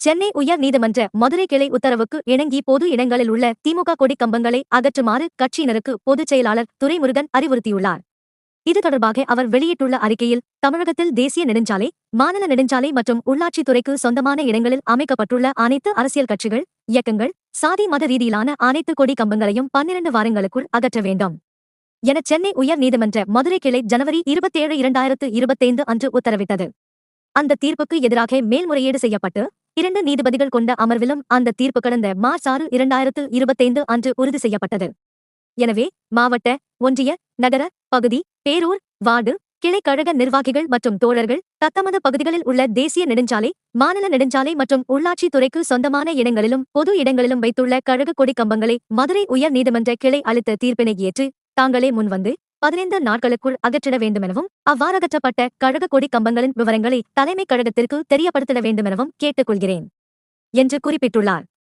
சென்னை உயர் நீதிமன்ற மதுரை கிளை உத்தரவுக்கு இணங்கி பொது இடங்களில் உள்ள திமுக கொடி கம்பங்களை அகற்றுமாறு கட்சியினருக்கு பொதுச் செயலாளர் துரைமுருகன் அறிவுறுத்தியுள்ளார். இது தொடர்பாக அவர் வெளியிட்டுள்ள அறிக்கையில் தமிழகத்தில் தேசிய நெடுஞ்சாலை மாநில நெடுஞ்சாலை மற்றும் உள்ளாட்சித்துறைக்கு சொந்தமான இடங்களில் அமைக்கப்பட்டுள்ள அனைத்து அரசியல் கட்சிகள் இயக்கங்கள் சாதி மத ரீதியிலான அனைத்து கொடி கம்பங்களையும் பன்னிரண்டு வாரங்களுக்குள் அகற்ற வேண்டும். என சென்னை உயர் நீதிமன்ற மதுரை கிளை ஜனவரி இருபத்தேழு இரண்டாயிரத்து இருபத்தைந்து அன்று உத்தரவிட்டது. அந்த தீர்ப்புக்கு எதிராக மேல்முறையீடு செய்யப்பட்டு இரண்டு நீதிபதிகள் கொண்ட அமர்விலும் அந்த தீர்ப்பு கடந்த மார்ச் ஆறு இரண்டாயிரத்து இருபத்தைந்து அன்று உறுதி செய்யப்பட்டது. எனவே மாவட்ட ஒன்றிய நகர பகுதி பேரூர் வார்டு கிளை கழக நிர்வாகிகள் மற்றும் தோழர்கள் தத்தமது பகுதிகளில் உள்ள தேசிய நெடுஞ்சாலை மாநில நெடுஞ்சாலை மற்றும் உள்ளாட்சி துறைக்கு சொந்தமான இடங்களிலும் பொது இடங்களிலும் வைத்துள்ள கழக கொடி கம்பங்களை மதுரை உயர் நீதிமன்ற கிளை அளித்த தீர்ப்பினை ஏற்று தாங்களே முன்வந்து பதினைந்து நாட்களுக்குள் அகற்றிட வேண்டுமெனவும் அவ்வாறகற்றப்பட்ட கழக கொடி கம்பங்களின் விவரங்களை தலைமைக் கழகத்திற்கு தெரியப்படுத்திட வேண்டுமெனவும் கேட்டுக்கொள்கிறேன் என்று குறிப்பிட்டுள்ளார்.